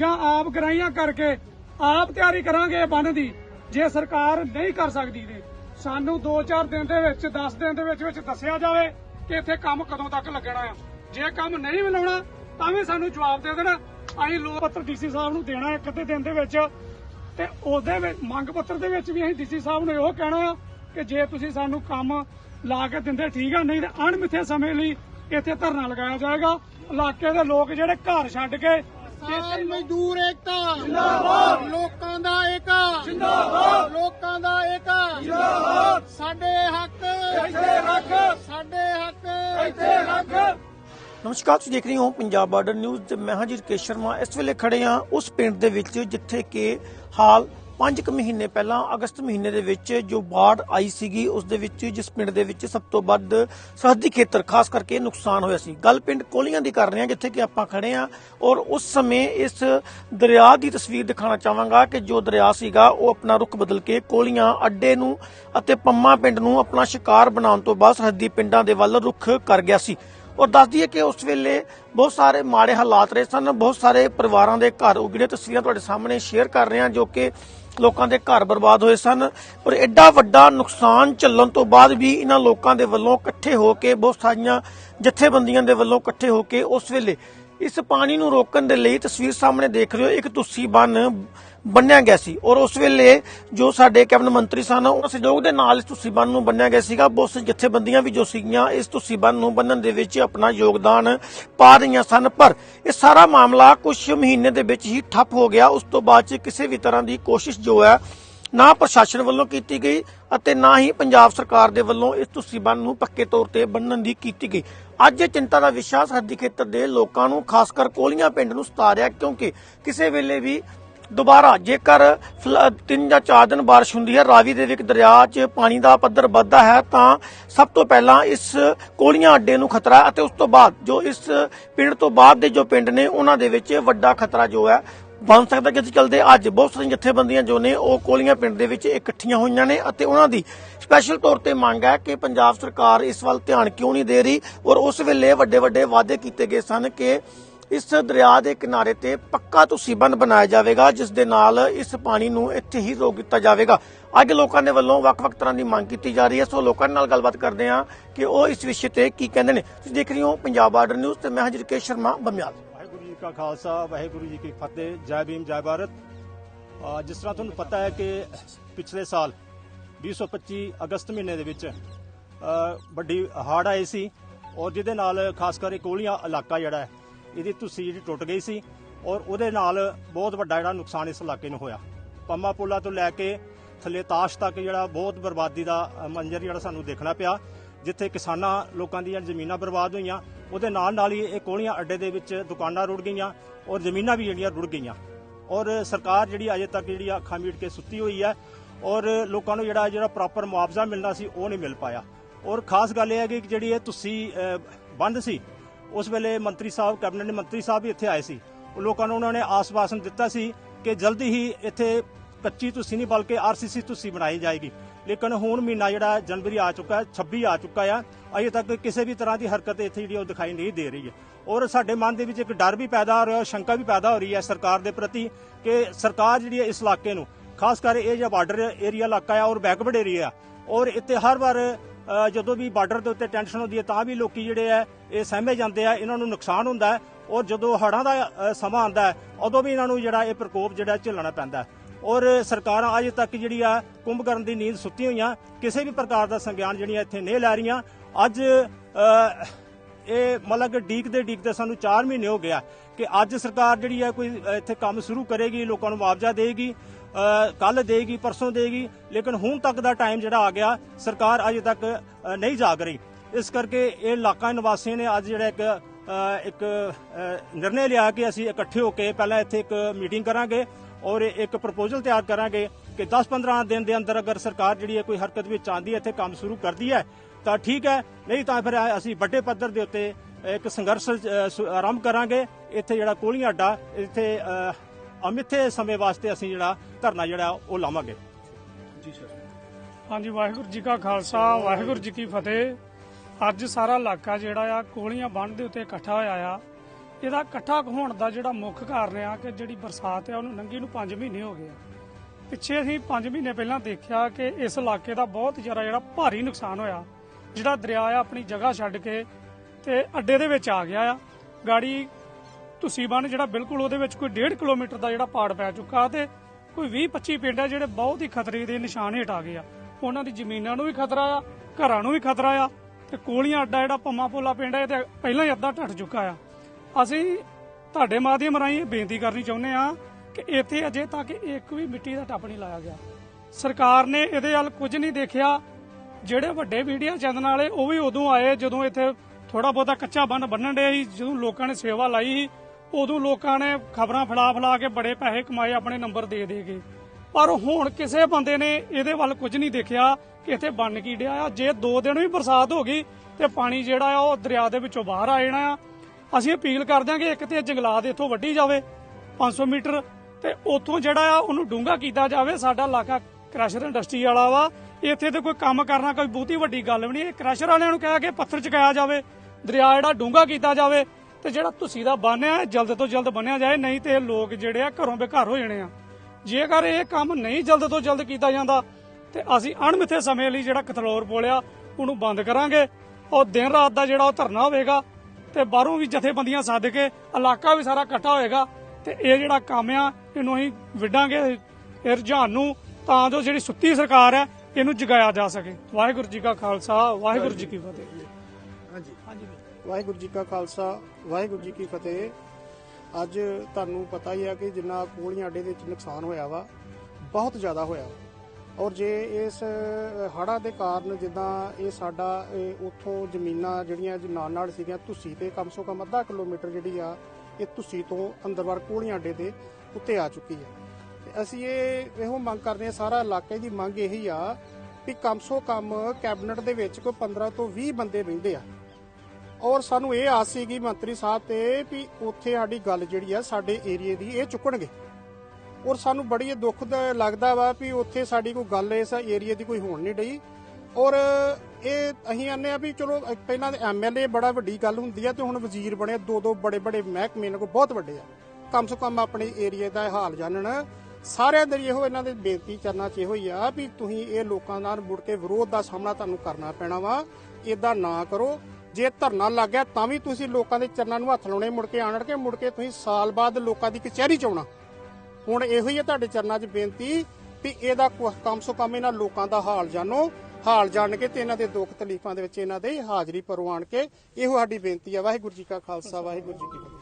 ਜਾਂ ਆਪ ਗਰਾਈਆਂ ਕਰਕੇ ਆਪ ਤਿਆਰੀ ਕਰਾਂਗੇ ਬੰਨ ਦੀ। ਜੇ ਸਰਕਾਰ ਨਹੀਂ ਕਰ ਸਕਦੀ ਤੇ ਸਾਨੂੰ 2-4 ਦਿਨ ਦੇ ਵਿੱਚ 10 ਦਿਨ ਦੇ ਵਿੱਚ ਵਿੱਚ ਦੱਸਿਆ ਜਾਵੇ ਕਿ ਇੱਥੇ ਕੰਮ ਕਦੋਂ ਤੱਕ ਲੱਗਣਾ ਆ। ਜੇ ਕੰਮ ਨਹੀਂ ਮਿਲਾਉਣਾ ਤਾਂ ਵੀ ਸਾਨੂੰ ਜਵਾਬ ਦੇ ਦੇਣਾ। ਅਸੀਂ ਲੋਕ ਪੱਤਰ ਡੀਸੀ ਸਾਹਿਬ ਨੂੰ ਦੇਣਾ ਇੱਕ ਅੱਧੇ ਦਿਨ ਦੇ ਵਿੱਚ। ਤੇ ਉਹਦੇ ਵਿੱਚ, ਮੰਗ ਪੱਤਰ ਦੇ ਵਿੱਚ ਵੀ ਅਸੀਂ ਡੀਸੀ ਸਾਹਿਬ ਨੂੰ ਇਹੋ ਕਹਿਣਾ ਆ ਕਿ ਜੇ ਤੁਸੀਂ ਸਾਨੂੰ ਕੰਮ ਲਾ ਕੇ ਦਿੰਦੇ ਠੀਕ ਆ, ਨਹੀਂ ਤੇ ਅਣਮਿੱਥੇ ਸਮੇਂ ਲਈ ਇੱਥੇ ਧਰਨਾ ਲਗਾਇਆ ਜਾਏਗਾ। ਇਲਾਕੇ ਦੇ ਲੋਕ ਜਿਹੜੇ ਘਰ ਛੱਡ ਕੇ ਕਿਸਾਨ ਮਜ਼ਦੂਰ ਏਕਤਾ। ਜਿੰਦਾਬਾਦ। ਲੋਕਾਂ ਦਾ ਏਕਾ। ਜਿੰਦਾਬਾਦ। ਲੋਕਾਂ ਦਾ ਏਕਾ। ਜਿੰਦਾਬਾਦ। ਸਾਡੇ ਹੱਕ। ਇੱਥੇ ਰੱਖ। ਸਾਡੇ ਹੱਕ। ਇੱਥੇ ਰੱਖ। ਨਮਸਕਾਰ ਤੁਸੀਂ ਦੇਖ ਰਹੇ ਹੋ ਪੰਜਾਬ ਬਾਰਡਰ ਨਿਊਜ਼ ਤੇ ਮੈਂ ਹਾਂ ਜੀ ਰਕੇਸ਼ ਸ਼ਰਮਾ। ਇਸ ਵੇਲੇ ਖੜੇ ਹਾਂ ਉਸ ਪਿੰਡ ਦੇ ਵਿੱਚ ਜਿੱਥੇ ਕਿ ਹਾਲ 5 ਕੁ ਮਹੀਨੇ ਪਹਿਲਾਂ, ਅਗਸਤ ਮਹੀਨੇ ਦੇ ਵਿੱਚ ਜੋ ਬਾੜ ਆਈ ਸੀਗੀ, ਉਸ ਦੇ ਵਿੱਚ, ਜਿਸ ਪਿੰਡ ਦੇ ਵਿੱਚ ਸਭ ਤੋਂ ਵੱਧ ਸਰਹੱਦੀ ਖੇਤਰ, ਖਾਸ ਕਰਕੇ ਨੁਕਸਾਨ ਹੋਇਆ ਸੀ। ਗੱਲ ਪਿੰਡ ਕੋਲੀਆਂ ਦੀ ਕਰ ਰਹੇ ਹਾਂ, ਜਿੱਥੇ ਕਿ ਆਪਾਂ ਖੜੇ ਹਾਂ ਔਰ ਉਸ ਸਮੇਂ ਇਸ ਦਰਿਆ ਦੀ ਤਸਵੀਰ ਦਿਖਾਉਣਾ ਚਾਹਾਂਗਾ ਕਿ ਜੋ ਦਰਿਆ ਸੀਗਾ, ਉਹ ਆਪਣਾ ਰੁਖ ਬਦਲ ਕੇ ਕੋਲੀਆਂ, ਅੱਡੇ ਨੂੰ ਅਤੇ ਪੰਮਾ ਪਿੰਡ ਨੂੰ ਆਪਣਾ ਸ਼ਿਕਾਰ ਬਣਾਉਣ ਤੋਂ ਬਾਅਦ ਸਰਹੱਦੀ ਪਿੰਡਾਂ ਦੇ ਵੱਲ ਰੁਖ ਕਰ ਗਿਆ ਸੀ। ਔਰ ਦੱਸ ਦਈਏ ਕਿ ਉਸ ਵੇਲੇ ਬਹੁਤ ਸਾਰੇ ਮਾੜੇ ਹਾਲਾਤ ਰਹੇ ਸਨ, ਬਹੁਤ ਸਾਰੇ ਪਰਿਵਾਰਾਂ ਦੇ ਘਰ ਉਗੜੇ ਤਸਵੀਰਾਂ ਤੁਹਾਡੇ ਸਾਹਮਣੇ ਸ਼ੇਅਰ ਕਰ ਰਹੇ ਹਾਂ, ਜੋ ਕਿ ਲੋਕਾਂ ਦੇ ਘਰ ਬਰਬਾਦ ਹੋਏ ਸਨ ਪਰ ਐਡਾ ਵੱਡਾ ਨੁਕਸਾਨ ਚੱਲਣ ਤੋਂ ਬਾਅਦ ਵੀ ਇਹਨਾਂ ਲੋਕਾਂ ਦੇ ਵੱਲੋਂ ਇਕੱਠੇ ਹੋ ਕੇ, ਬਹੁਤ ਸਾਰੀਆਂ ਜਥੇਬੰਦੀਆਂ ਦੇ ਵੱਲੋਂ ਇਕੱਠੇ ਹੋ ਕੇ ਉਸ ਵੇਲੇ ਇਸ ਪਾਣੀ ਨੂੰ ਰੋਕਣ ਦੇ ਲਈ ਤਸਵੀਰ ਸਾਹਮਣੇ ਦੇਖ ਰਹੇ ਹੋ। ਇੱਕ ਤੁਸੀ ਬੰਨ ਬੰਨਿਆ ਗਿਆ ਸੀ। ਔਰ ਉਸ ਵੇਲੇ ਜੋ ਸਾਡੇ ਕੈਬਨਿਟ ਮੰਤਰੀ ਸਨ, ਉਹਨਾਂ ਸਹਿਯੋਗ ਦੇ ਨਾਲ ਇਸ ਤੁਸੀਂ ਬੰਨ ਨੂੰ ਬੰਨਿਆ ਗਿਆ ਸੀਗਾ। ਬਹੁਤ ਸੇ ਜਥੇਬੰਦੀਆਂ ਵੀ ਜੋ ਸੀਗੀਆਂ, ਇਸ ਤੁਸੀਂ ਬੰਨ ਨੂੰ ਬੰਨਣ ਦੇ ਵਿੱਚ ਆਪਣਾ ਯੋਗਦਾਨ ਪਾ ਰਹੀਆਂ ਸਨ। ਪਰ ਇਹ ਸਾਰਾ ਮਾਮਲਾ ਕੁਝ ਮਹੀਨੇ ਦੇ ਵਿੱਚ ਹੀ ਠੱਪ ਹੋ ਗਿਆ। ਉਸ ਤੋਂ ਬਾਅਦ ਚ ਕਿਸੇ ਵੀ ਤਰ੍ਹਾਂ ਦੀ ਕੋਸ਼ਿਸ਼ ਜੋ ਹੈ, ਨਾ ਪ੍ਰਸ਼ਾਸਨ ਵੱਲੋਂ ਕੀਤੀ ਗਈ ਅਤੇ ਨਾ ਹੀ ਪੰਜਾਬ ਸਰਕਾਰ ਦੇ ਵੱਲੋਂ ਇਸ ਤੁਸੀਂ ਬੰਨ ਨੂੰ ਪੱਕੇ ਤੌਰ ਤੇ ਬੰਨਣ ਦੀ ਕੀਤੀ ਗਈ। ਅੱਜ ਚਿੰਤਾ ਦਾ ਵਿਸ਼ਾ ਸਰਹੱਦੀ ਖੇਤਰ ਦੇ ਲੋਕਾਂ ਨੂੰ, ਖਾਸ ਕਰ ਕੋਲੀਆਂ ਪਿੰਡ ਨੂੰ ਸਤਾ ਰਿਹਾ ਕਿਉਂਕਿ ਕਿਸੇ ਵੇਲੇ ਵੀ ਦੁਬਾਰਾ, ਜੇਕਰ ਫਲ- ਜਾਂ ਚਾਰ ਦਿਨ ਬਾਰਿਸ਼ ਹੁੰਦੀ ਹੈ, ਰਾਵੀ ਦੇ ਵਿੱਚ ਦਰਿਆ 'ਚ ਪਾਣੀ ਦਾ ਪੱਧਰ ਵੱਧਦਾ ਹੈ, ਤਾਂ ਸਭ ਤੋਂ ਪਹਿਲਾਂ ਇਸ ਕੋਲੀਆਂ ਅੱਡੇ ਨੂੰ ਖਤਰਾ ਅਤੇ ਉਸ ਤੋਂ ਬਾਅਦ ਜੋ ਇਸ ਪਿੰਡ ਤੋਂ ਬਾਅਦ ਦੇ ਜੋ ਪਿੰਡ ਨੇ, ਉਹਨਾਂ ਦੇ ਵਿੱਚ ਵੱਡਾ ਖਤਰਾ ਜੋ ਹੈ, ਬਣ ਸਕਦਾ ਜਿਸ ਚਲਦੇ ਅੱਜ ਬਹੁਤ ਸਾਰੀਆਂ ਜਥੇਬੰਦੀਆਂ ਜੋ ਨੇ, ਉਹ ਕੋਲੀਆਂ ਪਿੰਡ ਦੇ ਵਿੱਚ ਇਕੱਠੀਆਂ ਹੋਈਆਂ ਨੇ ਅਤੇ ਉਹਨਾਂ ਦੀ ਸਪੈਸ਼ਲ ਤੌਰ ਤੇ ਮੰਗ ਹੈ ਕਿ ਪੰਜਾਬ ਸਰਕਾਰ ਇਸ ਵੱਲ ਧਿਆਨ ਕਿਉਂ ਨਹੀਂ ਦੇ ਰਹੀ ਔਰ ਉਸ ਵੇਲੇ ਵੱਡੇ ਵੱਡੇ ਵਾਅਦੇ ਕੀਤੇ ਗਏ ਸਨ ਕਿ ਇਸ ਦਰਿਆ ਦੇ ਕਿਨਾਰੇ ਤੇ ਪੱਕਾ ਤੁਸੀਂ ਬੰਨ ਬਣਾਇਆ ਜਾਵੇਗਾ, ਜਿਸ ਦੇ ਨਾਲ ਇਸ ਪਾਣੀ ਨੂੰ ਇੱਥੇ ਹੀ ਰੋਕ ਦਿੱਤਾ ਜਾਵੇਗਾ। ਅੱਜ ਲੋਕਾਂ ਦੇ ਵੱਲੋਂ ਵੱਖ-ਵੱਖ ਤਰ੍ਹਾਂ ਦੀ ਮੰਗ ਕੀਤੀ ਜਾ ਰਹੀ ਹੈ। ਸੋ ਲੋਕਾਂ ਨਾਲ ਗੱਲਬਾਤ ਕਰਦੇ ਹਾਂ ਕਿ ਉਹ ਇਸ ਵਿਸ਼ੇ ਤੇ ਕੀ ਕਹਿੰਦੇ ਨੇ। ਤੁਸੀਂ ਦੇਖ ਰਹੇ ਹੋ ਪੰਜਾਬ ਬਾਰਡਰ ਨਿਊਜ਼ ਤੇ ਮੈਂ ਹਜਰ ਕੇ ਸ਼ਰਮਾ ਬਮਿਆਲ। ਵਾਹਿਗੁਰੂ ਜੀ ਕਾ ਖਾਲਸਾ, ਵਾਹਿਗੁਰੂ ਜੀ ਕੀ ਫਤਿਹ। ਜੈ ਭੀਮ, ਜੈ ਭਾਰਤ। ਜਿਸ ਤਰ੍ਹਾਂ ਤੁਹਾਨੂੰ ਪਤਾ ਹੈ ਕਿ ਪਿਛਲੇ ਸਾਲ 2025 ਅਗਸਤ ਮਹੀਨੇ ਦੇ ਵਿੱਚ ਵੱਡੀ ਹੜ੍ਹ ਆਈ ਸੀ ਔਰ ਜਿਹਦੇ ਨਾਲ ਖਾਸ ਕਰਕੇ ਕੋਲੀਆਂ ਇਲਾਕਾ ਜਿਹੜਾ ਹੈ ਇਹਦੀ ਤੁਸੀਂ ਜਿਹੜੀ ਟੁੱਟ ਗਈ ਸੀ ਔਰ ਉਹਦੇ ਨਾਲ ਬਹੁਤ ਵੱਡਾ ਜਿਹੜਾ ਨੁਕਸਾਨ ਇਸ ਇਲਾਕੇ ਨੂੰ ਹੋਇਆ। ਪੰਮਾ ਪੁੱਲਾ ਤੋਂ ਲੈ ਕੇ ਥੱਲੇ ਤਾਸ਼ ਤੱਕ ਜਿਹੜਾ ਬਹੁਤ ਬਰਬਾਦੀ ਦਾ ਮੰਜ਼ਰ ਜਿਹੜਾ ਸਾਨੂੰ ਦੇਖਣਾ ਪਿਆ, ਜਿੱਥੇ ਕਿਸਾਨਾਂ ਲੋਕਾਂ ਦੀਆਂ ਜ਼ਮੀਨਾਂ ਬਰਬਾਦ ਹੋਈਆਂ, ਉਹਦੇ ਨਾਲ ਨਾਲ ਹੀ ਇਹ ਕੋਲੀਆਂ ਅੱਡੇ ਦੇ ਵਿੱਚ ਦੁਕਾਨਾਂ ਰੁੜ ਗਈਆਂ ਔਰ ਜ਼ਮੀਨਾਂ ਵੀ ਜਿਹੜੀਆਂ ਰੁੜ ਗਈਆਂ। ਔਰ ਸਰਕਾਰ ਜਿਹੜੀ ਅਜੇ ਤੱਕ ਜਿਹੜੀ ਅੱਖਾਂ ਮੀਟ ਕੇ ਸੁੱਤੀ ਹੋਈ ਹੈ ਔਰ ਲੋਕਾਂ ਨੂੰ ਜਿਹੜਾ ਜਿਹੜਾ ਪ੍ਰੋਪਰ ਮੁਆਵਜ਼ਾ ਮਿਲਣਾ ਸੀ ਉਹ ਨਹੀਂ ਮਿਲ ਪਾਇਆ। ਔਰ ਖਾਸ ਗੱਲ ਇਹ ਹੈ ਕਿ ਜਿਹੜੀ ਇਹ ਤੁਸੀਂ ਬੰਦ ਸੀ ਉਸ ਵੇਲੇ ਮੰਤਰੀ ਸਾਹਿਬ, ਕੈਬਨਿਟ ਦੇ ਮੰਤਰੀ ਸਾਹਿਬ ਵੀ ਇੱਥੇ ਆਏ ਸੀ। ਉਹ ਲੋਕਾਂ ਨੂੰ ਉਹਨਾਂ ਨੇ ਆਸਵਾਸਨ ਦਿੱਤਾ ਸੀ ਕਿ ਜਲਦੀ ਹੀ ਇੱਥੇ ਕੱਚੀ ਤੁਸੀਂ ਨਹੀਂ, ਬਲਕਿ ਆਰਸੀਸੀ ਤੁਸੀਂ ਬਣਾਈ ਜਾਏਗੀ। ਲੇਕਿਨ ਹੁਣ ਮਹੀਨਾ ਜਿਹੜਾ ਜਨਵਰੀ ਆ ਚੁੱਕਾ ਹੈ 26 ਆ ਚੁੱਕਾ ਆ, ਅਜੇ ਤੱਕ ਕਿਸੇ ਵੀ ਤਰ੍ਹਾਂ ਦੀ ਹਰਕਤ ਇੱਥੇ ਜਿਹੜੀ ਉਹ ਦਿਖਾਈ ਨਹੀਂ ਦੇ ਰਹੀ ਹੈ। ਔਰ ਸਾਡੇ ਮਨ ਦੇ ਵਿੱਚ ਇੱਕ ਡਰ ਵੀ ਪੈਦਾ ਹੋ ਰਿਹਾ, ਸ਼ੰਕਾ ਵੀ ਪੈਦਾ ਹੋ ਰਹੀ ਹੈ ਸਰਕਾਰ ਦੇ ਪ੍ਰਤੀ ਕਿ ਸਰਕਾਰ ਜਿਹੜੀ ਹੈ ਇਸ ਇਲਾਕੇ ਨੂੰ, ਖਾਸ ਕਰ ਇਹ ਜਿਹੜਾ ਬਾਰਡਰ ਏਰੀਆ ਇਲਾਕਾ ਆ, ਔਰ ਬੈਕਵਰਡ ਏਰੀਆ ਔਰ ਇੱਥੇ ਹਰ ਵਾਰ ਜਦੋਂ ਵੀ ਬਾਰਡਰ ਦੇ ਉੱਤੇ ਟੈਨਸ਼ਨ ਹੁੰਦੀ ਹੈ, ਤਾਂ ਵੀ ਲੋਕੀ ਜਿਹੜੇ ਆ ਇਹ ਸਹਿਮੇ ਜਾਂਦੇ ਆ, ਇਹਨਾਂ ਨੂੰ ਨੁਕਸਾਨ ਹੁੰਦਾ ਔਰ ਜਦੋਂ ਹੜ੍ਹਾਂ ਦਾ ਸਮਾਂ ਆਉਂਦਾ ਉਦੋਂ ਵੀ ਇਹਨਾਂ ਨੂੰ ਜਿਹੜਾ ਇਹ ਪ੍ਰਕੋਪ ਜਿਹੜਾ ਝੱਲਣਾ ਪੈਂਦਾ ਔਰ ਸਰਕਾਰਾਂ ਅਜੇ ਤੱਕ ਜਿਹੜੀ ਆ, ਕੁੰਭਕਰਨ ਦੀ ਨੀਂਦ ਸੁੱਤੀ ਹੋਈਆਂ, ਕਿਸੇ ਵੀ ਪ੍ਰਕਾਰ ਦਾ ਸੰਗਿਆਨ ਜਿਹੜੀਆਂ ਇੱਥੇ ਨਹੀਂ ਲੈ ਰਹੀਆਂ। ਅੱਜ ਇਹ ਮਤਲਬ ਕਿ ਡੀਕ ਦੇ ਡੀਕ ਦੇ ਸਾਨੂੰ 4 ਮਹੀਨੇ ਹੋ ਗਿਆ ਕਿ ਅੱਜ ਸਰਕਾਰ ਜਿਹੜੀ ਹੈ ਕੋਈ ਇੱਥੇ ਕੰਮ ਸ਼ੁਰੂ ਕਰੇਗੀ ਲੋਕਾਂ ਨੂੰ ਮੁਆਵਜ਼ਾ ਦੇਗੀ ਕੱਲ ਦੇਗੀ ਪਰਸੋਂ ਦੇਗੀ ਲੇਕਿਨ ਹੁਣ ਤੱਕ ਦਾ ਟਾਈਮ ਜਿਹੜਾ ਆ ਗਿਆ ਸਰਕਾਰ ਅਜੇ ਤੱਕ ਨਹੀਂ ਜਾਗ ਰਹੀ। ਇਸ ਕਰਕੇ ਇਹ ਇਲਾਕਾ ਨਿਵਾਸੀਆਂ ਨੇ ਅੱਜ ਜਿਹੜਾ ਇੱਕ ਅ, ਇੱਕ ਨਿਰਣੇ ਲਿਆ ਕਿ ਅਸੀਂ ਇਕੱਠੇ ਹੋ ਕੇ ਪਹਿਲਾਂ ਇੱਥੇ ਇੱਕ ਮੀਟਿੰਗ ਕਰਾਂਗੇ ਔਰ ਇੱਕ ਪ੍ਰਪੋਜ਼ਲ ਤਿਆਰ ਕਰਾਂਗੇ ਕਿ 10-15 ਦਿਨ ਦੇ ਅੰਦਰ ਅਗਰ ਸਰਕਾਰ ਜਿਹੜੀ ਹੈ ਕੋਈ ਹਰਕਤ ਵਿੱਚ ਆਂਦੀ ਹੈ ਇੱਥੇ ਕੰਮ ਸ਼ੁਰੂ ਕਰਦੀ ਹੈ ਤਾਂ ਠੀਕ ਹੈ ਨਹੀਂ ਤਾਂ ਫਿਰ ਅਸੀਂ ਵੱਡੇ ਪੱਧਰ ਦੇ ਉੱਤੇ ਇੱਕ ਸੰਘਰਸ਼ ਆਰੰਭ ਕਰਾਂਗੇ। ਇੱਥੇ ਜਿਹੜਾ ਕੋਲੀਆਂ ਅੱਡਾ ਇੱਥੇ ਅਮਿੱਥੇ ਸਮੇਂ ਵਾਸਤੇ ਅਸੀਂ ਜਿਹੜਾ ਧਰਨਾ ਜਿਹੜਾ ਉਹ ਲਾਵਾਂਗੇ। ਹਾਂਜੀ ਵਾਹਿਗੁਰੂ ਜੀ ਕਾ ਖਾਲਸਾ ਵਾਹਿਗੁਰੂ ਜੀ ਕੀ ਫਤਿਹ। ਅੱਜ ਸਾਰਾ ਇਲਾਕਾ ਜਿਹੜਾ ਆ ਕੋਲੀਆਂ ਬੰਨ ਦੇ ਉੱਤੇ ਇਕੱਠਾ ਹੋਇਆ ਆ। ਇਹਦਾ ਇਕੱਠਾ ਹੋਣ ਦਾ ਜਿਹੜਾ ਮੁੱਖ ਕਾਰਨ ਆ ਕਿ ਜਿਹੜੀ ਬਰਸਾਤ ਆ ਉਹਨੂੰ ਲੰਘੀ ਨੂੰ 5 ਮਹੀਨੇ ਹੋ ਗਏ ਆ। ਪਿੱਛੇ ਅਸੀਂ 5 ਮਹੀਨੇ ਪਹਿਲਾਂ ਦੇਖਿਆ ਕਿ ਇਸ ਇਲਾਕੇ ਦਾ ਬਹੁਤ ਜ਼ਿਆਦਾ ਜਿਹੜਾ ਭਾਰੀ ਨੁਕਸਾਨ ਹੋਇਆ। ਜਿਹੜਾ ਦਰਿਆ ਆ, ਆਪਣੀ ਜਗ੍ਹਾ ਛੱਡ ਕੇ ਤੇ ਅੱਡੇ ਦੇ ਵਿੱਚ ਆ ਗਿਆ ਆ। ਗਾੜੀ ਤੁਸੀਂ ਬੰਨ ਜਿਹੜਾ ਬਿਲਕੁਲ ਉਹਦੇ ਵਿੱਚ ਕੋਈ 1.5 ਕਿਲੋਮੀਟਰ ਦਾ ਜਿਹੜਾ ਪਾੜ ਪੈ ਚੁੱਕਾ ਤੇ ਕੋਈ 20 25 ਪਿੰਡ ਆ ਜਿਹੜੇ ਬਹੁਤ ਹੀ ਖਤਰੇ ਦੇ ਨਿਸ਼ਾਨ ਹੇਠ ਆ ਗਏ ਆ। ਉਹਨਾਂ ਦੀ ਜ਼ਮੀਨਾਂ ਨੂੰ ਵੀ ਖਤਰਾ ਆ, ਘਰਾਂ ਨੂੰ ਵੀ ਖਤਰਾ ਆ ਤੇ ਕੋਲੀਆਂ ਅੱਡਾ ਜਿਹੜਾ ਪੰਮਾ ਪੋਲਾ ਪਿੰਡ ਹੈ ਇਹ ਤੇ ਪਹਿਲਾਂ ਹੀ ਅੱਧਾ ਟੱਟ ਚੁੱਕਾ ਆ। ਅਸੀਂ ਤੁਹਾਡੇ ਮਾਧਿਅਮ ਰਾਹੀਂ ਇਹ ਬੇਨਤੀ ਕਰਨੀ ਚਾਹੁੰਦੇ ਆ ਕਿ ਇੱਥੇ ਅਜੇ ਤੱਕ ਇੱਕ ਵੀ ਮਿੱਟੀ ਦਾ ਟੱਪ ਨਹੀਂ ਲਾਇਆ ਗਿਆ। ਸਰਕਾਰ ਨੇ ਇਹਦੇ ਵੱਲ ਕੁਝ ਨਹੀਂ ਦੇਖਿਆ। ਜਿਹੜੇ ਵੱਡੇ ਮੀਡੀਆ ਚੈਨਲ ਵਾਲੇ ਉਹ ਵੀ ਉਦੋਂ ਆਏ ਜਦੋਂ ਇੱਥੇ ਥੋੜਾ ਬਹੁਤਾ ਕੱਚਾ ਬੰਨ ਬੰਨਣ ਦੇ ਸੀ, ਜਦੋਂ ਲੋਕਾਂ ਨੇ ਸੇਵਾ ਲਾਈ ਸੀ, ਉਦੋਂ ਲੋਕਾਂ ਨੇ ਖਬਰਾਂ ਫਲਾ ਫਲਾ ਕੇ ਬੜੇ ਪੈਸੇ ਕਮਾਏ, ਆਪਣੇ ਨੰਬਰ ਦੇ ਦੇ ਕੇ। ਪਰ ਹੁਣ ਕਿਸੇ ਬੰਦੇ ਨੇ ਇਹਦੇ ਵੱਲ ਕੁਝ ਨਹੀਂ ਦੇਖਿਆ ਕਿ ਇੱਥੇ ਬੰਨ ਕੀ ਡਿਆ ਆ। ਜੇ ਦੋ ਦਿਨ ਵੀ ਬਰਸਾਤ ਹੋ ਗਈ ਤੇ ਪਾਣੀ ਜਿਹੜਾ ਆ, ਉਹ ਦਰਿਆ ਦੇ ਵਿੱਚੋਂ ਬਾਹਰ ਆ ਜਾਣਾ ਆ। ਅਸੀਂ ਅਪੀਲ ਕਰਦੇ ਹਾਂ ਕਿ ਇੱਕ ਤੇ ਜੰਗਲਾਤ ਇੱਥੋਂ ਵੱਢੀ ਜਾਵੇ 500 ਮੀਟਰ, ਤੇ ਉੱਥੋਂ ਜਿਹੜਾ ਆ, ਉਹਨੂੰ ਡੂੰਘਾ ਕੀਤਾ ਜਾਵੇ। ਸਾਡਾ ਇਲਾਕਾ ਕ੍ਰਸ਼ਰ ਇੰਡਸਟਰੀ ਵਾਲਾ ਵਾ, ਇੱਥੇ ਤੇ ਕੋਈ ਕੰਮ ਕਰਨਾ ਕੋਈ ਬਹੁਤੀ ਵੱਡੀ ਗੱਲ ਵੀ ਨਹੀਂ, ਇਹ ਕ੍ਰਸ਼ਰ ਵਾਲਿਆਂ ਨੂੰ ਕਹਿ ਕੇ ਪੱਥਰ ਚਕਾਇਆ ਜਾਵੇ, ਦਰਿਆ ਜਿਹੜਾ ਡੂੰਘਾ ਕੀਤਾ ਜਾਵੇ, ਤੇ ਜਿਹੜਾ ਤੁਸੀਂ ਦਾ ਬੰਨਿਆ ਜਲਦ ਤੋਂ ਜਲਦ ਬੰਨਿਆ ਜਾਏ, ਨਹੀਂ ਤੇ ਲੋਕ ਜਿਹੜੇ ਆ ਘਰੋਂ ਬੇਘਰ ਹੋ ਜਾਣੇ ਆ। ਜੇਕਰ ਇਹ ਕੰਮ ਨਹੀਂ ਜਲਦ ਤੋਂ ਜਲਦ ਕੀਤਾ ਜਾਂਦਾ, ਤੇ ਅਸੀਂ ਅਣਮਿੱਥੇ ਸਮੇਂ ਲਈ ਜਿਹੜਾ ਕਤਲੌਰ ਪੋਲਿਆ ਉਹਨੂੰ ਬੰਦ ਕਰਾਂਗੇ, ਉਹ ਦਿਨ ਰਾਤ ਦਾ ਜਿਹੜਾ ਉਹ ਧਰਨਾ ਹੋਵੇਗਾ, ਤੇ ਬਾਹਰੋਂ ਵੀ ਜਥੇਬੰਦੀਆਂ ਸੱਦ ਕੇ ਇਲਾਕਾ ਵੀ ਸਾਰਾ ਇਕੱਠਾ ਹੋਏਗਾ, ਤੇ ਇਹ ਜਿਹੜਾ ਕੰਮ ਆ, ਇਹਨੂੰ ਅਸੀਂ ਵਿਡਾਂਗੇ ਇਹ ਰੁਝਾਨ ਨੂੰ ਤਾਂ ਜੋ ਜਿਹੜੀ ਸੁੱਤੀ ਸਰਕਾਰ ਹੈ ਇਹਨੂੰ ਜਗਾਇਆ ਜਾ ਸਕੇ। ਵਾਹਿਗੁਰੂ ਜੀ ਕਾ ਖਾਲਸਾ ਵਾਹਿਗੁਰੂ ਜੀ ਕੀ ਫਤਿਹ। ਹਾਂਜੀ। ਵਾਹਿਗੁਰੂ ਜੀ ਕਾ ਖਾਲਸਾ ਵਾਹਿਗੁਰੂ ਜੀ ਕੀ ਫਤਿਹ। ਅੱਜ ਤੁਹਾਨੂੰ ਪਤਾ ਹੀ ਆ ਕਿ ਜਿੰਨਾ ਕੋਲੀਆਂ ਅੱਡੇ ਦੇ ਵਿੱਚ ਨੁਕਸਾਨ ਹੋਇਆ ਵਾ ਬਹੁਤ ਜ਼ਿਆਦਾ ਹੋਇਆ। ਔਰ ਜੇ ਇਸ ਹੜ੍ਹਾਂ ਦੇ ਕਾਰਨ ਜਿੱਦਾਂ ਇਹ ਸਾਡਾ ਉੱਥੋਂ ਜ਼ਮੀਨਾਂ ਜਿਹੜੀਆਂ ਜੀ ਨਾਲ ਨਾਲ ਸੀਗੀਆਂ ਤੁਸੀਂ ਤੇ ਕਮ ਸੋ ਕਮ ਅੱਧਾ ਕਿਲੋਮੀਟਰ ਜਿਹੜੀ ਆ ਇਹ ਤੁਸੀਂ ਤੋਂ ਅੰਦਰਵਰ ਕੋਲੀਆਂ ਅੱਡੇ ਦੇ ਉੱਤੇ ਆ ਚੁੱਕੀ ਹੈ। ਅਸੀਂ ਇਹ ਇਹੋ ਮੰਗ ਕਰਦੇ ਹਾਂ, ਸਾਰਾ ਇਲਾਕੇ ਦੀ ਮੰਗ ਇਹੀ ਆ ਵੀ ਕਮ ਸੋ ਕਮ ਕੈਬਨਿਟ ਦੇ ਵਿੱਚ ਕੋਈ 15 ਤੋਂ 20 ਬੰਦੇ ਬਹਿੰਦੇ ਆ। ਔਰ ਸਾਨੂੰ ਇਹ ਆਸ ਸੀਗੀ ਮੰਤਰੀ ਸਾਹਿਬ ਤੇ ਵੀ ਉੱਥੇ ਸਾਡੀ ਗੱਲ ਜਿਹੜੀ ਆ, ਸਾਡੇ ਏਰੀਏ ਦੀ ਇਹ ਚੁੱਕਣਗੇ। ਔਰ ਸਾਨੂੰ ਬੜੀ ਇਹ ਦੁੱਖ ਲੱਗਦਾ ਵਾ ਵੀ ਉੱਥੇ ਸਾਡੀ ਕੋਈ ਗੱਲ ਇਸ ਏਰੀਏ ਦੀ ਕੋਈ ਹੋਣ ਨਹੀਂ ਡਈ। ਔਰ ਇਹ ਅਸੀਂ ਆਨੇ ਆ ਵੀ ਚਲੋ, ਪਹਿਲਾਂ ਤੇ ਐਮਐਲਏ ਬੜਾ ਵੱਡੀ ਗੱਲ ਹੁੰਦੀ ਆ ਤੇ ਹੁਣ ਵਜ਼ੀਰ ਬਣੇ ਦੋ ਦੋ ਬੜੇ ਬੜੇ ਮਹਿਕਮੇ ਨੇ, ਕੋਈ ਬਹੁਤ ਵੱਡੇ ਆ। ਕਮ ਸੋ ਕਮ ਆਪਣੇ ਏਰੀਏ ਦਾ ਹਾਲ ਜਾਣਨ। ਸਾਰਿਆਂ ਦੇ ਇਹੋ ਇਹਨਾਂ ਦੇ ਬੇਨਤੀ ਕਰਨਾ ਚ ਹੀ ਆ ਵੀ ਤੁਸੀਂ ਇਹ ਲੋਕਾਂ ਨਾਲ ਮੁੜ ਕੇ ਵਿਰੋਧ ਦਾ ਸਾਹਮਣਾ ਤੁਹਾਨੂੰ ਕਰਨਾ ਪੈਣਾ ਵਾ। ਇਦਾਂ ਨਾ ਕਰੋ। ਜੇ ਧਰਨਾ ਲੱਗ ਗਿਆ ਤਾਂ ਵੀ ਤੁਸੀਂ ਲੋਕਾਂ ਦੇ ਚਰਨਾਂ ਨੂੰ ਹੱਥ ਲਾਉਣੇ, ਮੁੜ ਕੇ ਆਣ ਕੇ ਮੁੜ ਕੇ ਤੁਸੀਂ ਸਾਲ ਬਾਅਦ ਲੋਕਾਂ ਦੀ ਕਚਹਿਰੀ ਚ ਆਉਣਾ। ਹੁਣ ਇਹੋ ਹੀ ਹੈ ਤੁਹਾਡੇ ਚਰਨਾਂ 'ਚ ਬੇਨਤੀ ਵੀ ਇਹਦਾ ਕਮ ਸੋ ਕਮ ਇਹਨਾਂ ਲੋਕਾਂ ਦਾ ਹਾਲ ਜਾਣੋ। ਹਾਲ ਜਾਣ ਕੇ ਤੇ ਇਹਨਾਂ ਦੇ ਦੁੱਖ ਤਕਲੀਫਾਂ ਦੇ ਵਿੱਚ ਇਹਨਾਂ ਦੇ ਹਾਜ਼ਰੀ ਭਰੋ ਆਣ ਕੇ। ਇਹੋ ਸਾਡੀ ਬੇਨਤੀ ਆ। ਵਾਹਿਗੁਰੂ ਜੀ ਕਾ ਖਾਲਸਾ, ਵਾਹਿਗੁਰੂ ਜੀ ਕੀ ਫਤਿਹ।